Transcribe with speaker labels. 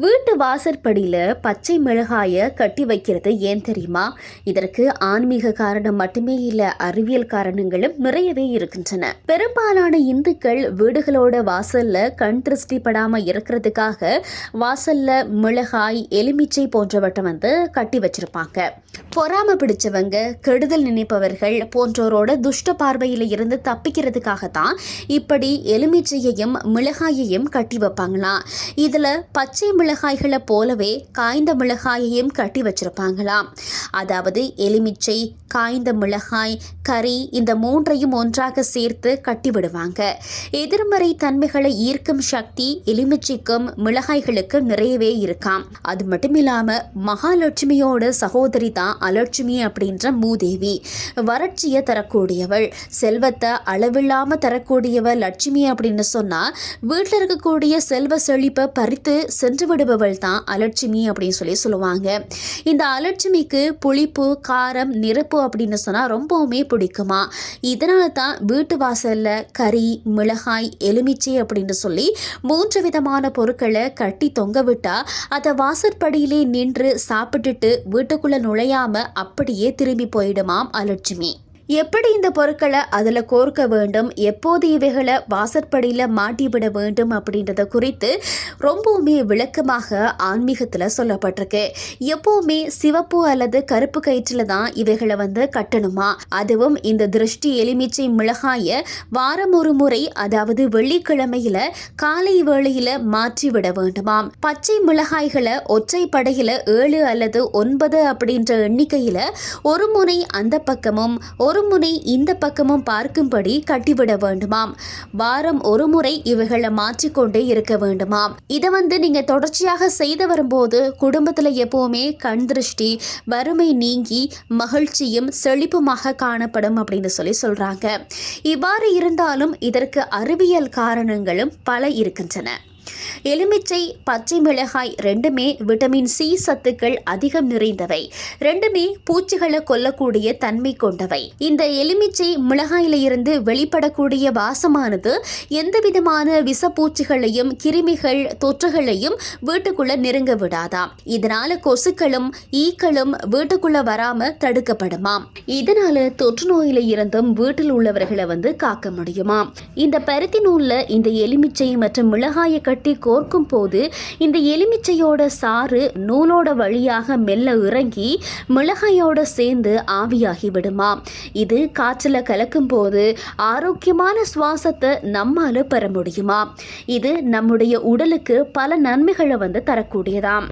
Speaker 1: வீட்டு வாசற்படியில் பச்சை மிளகாயை கட்டி வைக்கிறது ஏன் தெரியுமா? இதற்கு ஆன்மீக காரணம் மட்டுமே இல்லை அறிவியல் காரணங்களும் நிறையவே இருக்கின்றன. பெரும்பாலான இந்துக்கள் வீடுகளோட வாசல்ல கண் திருஷ்டி படாமல் இருக்கிறதுக்காக வாசல்ல மிளகாய் எலுமிச்சை போன்றவற்றை வந்து கட்டி வச்சிருப்பாங்க. பொறாம பிடிச்சவங்க கெடுதல் நினைப்பவர்கள் போன்றோரோட துஷ்ட பார்வையில் இருந்து தப்பிக்கிறதுக்காக தான் இப்படி எலுமிச்சையையும் மிளகாயையும் கட்டி வைப்பாங்களாம். இதில் பச்சை மிளகாய்களை போலவே காய்ந்த மிளகாயையும் கட்டி வச்சிருப்பாங்களாம். அதாவது எலுமிச்சை காய்ந்த மிளகாய் கறி இந்த மூன்றையும் ஒன்றாக சேர்த்து கட்டிவிடுவாங்க. எதிர்மறை தன்மைகளை ஈர்க்கும் சக்தி எலுமிச்சைக்கும் மிளகாய்களுக்கும் நிறையவே இருக்காம். அது மட்டும் இல்லாம மகாலட்சுமியோட சகோதரி தான் அலட்சுமி அப்படின்ற மூதேவி. வறட்சியை தரக்கூடியவள். செல்வத்தை அளவில்லாம தரக்கூடியவள் லட்சுமி அப்படின்னு சொன்னா வீட்டில் இருக்கக்கூடிய செல்வ செழிப்பை பறித்து சென்று விடுபவள் தான் அலட்சுமி அப்படின்னு சொல்லி சொல்லுவாங்க. இந்த அலட்சுமிக்கு புளிப்பு காரம் நிரப்பு அப்படின்னு சொன்னால் ரொம்பவுமே பிடிக்குமா? இதனால தான் வீட்டு வாசலில் கறி மிளகாய் எலுமிச்சை அப்படின்னு சொல்லி மூன்று விதமான பொருட்களை கட்டி தொங்க விட்டால் அதை வாசற்படியிலே நின்று சாப்பிட்டுட்டு வீட்டுக்குள்ளே நுழையாமல் அப்படியே திரும்பி போயிடுமாம் அலட்சுமி. எப்படி இந்த பொருட்களை அதில் கோர்க்க வேண்டும் எப்போது இவைகளை வாசற்படியில் மாட்டிவிட வேண்டும் அப்படின்றத குறித்து ரொம்பவுமே விளக்கமாக ஆன்மீகத்தில் சொல்லப்பட்டிருக்கு. எப்போவுமே சிவப்பு அல்லது கருப்பு கயிற்றில் தான் இவைகளை வந்து கட்டணுமா? அதுவும் இந்த திருஷ்டி எலுமிச்சை மிளகாய வாரம் ஒரு முறை அதாவது வெள்ளிக்கிழமையில காலை வேளையில மாற்றி விட வேண்டுமாம் பச்சை மிளகாய்களை ஒற்றை படையில ஏழு அல்லது ஒன்பது அப்படின்ற எண்ணிக்கையில ஒரு முனை அந்த பக்கமும் ஒரு முனை இந்த பக்கமும் பார்க்கும்படி கட்டிவிட வேண்டுமாம். வாரம் ஒரு முறை இவைகளை மாற்றிக்கொண்டே இருக்க வேண்டுமாம். இதை வந்து நீங்க தொடர்ச்சியாக செய்து வரும்போது குடும்பத்தில் எப்பவுமே கண் திருஷ்டி வறுமை நீங்கி மகிழ்ச்சியும் செழிப்புமாக காணப்படும் அப்படின்னு சொல்லி சொல்றாங்க. இவ்வாறு இருந்தாலும் இதற்கு அறிவியல் காரணங்களும் பல இருக்கின்றன. எலுமிச்சை பச்சை மிளகாய் ரெண்டுமே விட்டமின் சி சத்துக்கள் அதிகம் நிறைந்தவை. ரெண்டுமே பூச்சிகளை கொல்லக்கூடிய தன்மை கொண்டவை. இந்த எலுமிச்சை மிளகாயில இருந்து வெளிப்படக்கூடிய வாசமானது எந்த விதமான விஷப்பூச்சிகளையும் கிருமிகள் தொற்றுகளையும் வீட்டுக்குள்ள நெருங்க விடாதாம் இதனால கொசுக்களும் ஈக்களும் வீட்டுக்குள்ள வராம தடுக்கப்படுமாம் இதனால தொற்று நோயில இருந்தும் வீட்டில் உள்ளவர்களை வந்து காக்க முடியுமாம் இந்த பருத்தி நூல்ல இந்த எலுமிச்சை மற்றும் மிளகாயை கட்டி கோர்க்கும் போது இந்த எலுமிச்சையோட சாறு நூலோட வழியாக மெல்ல இறங்கி மிளகாயோட சேர்ந்து ஆவியாகி விடுமா இது காய்ச்சல கலக்கும் போது ஆரோக்கியமான சுவாசத்தை நம்மால பெற முடியுமா? இது நம்முடைய உடலுக்கு பல நன்மைகளை வந்து தரக்கூடியதாம்.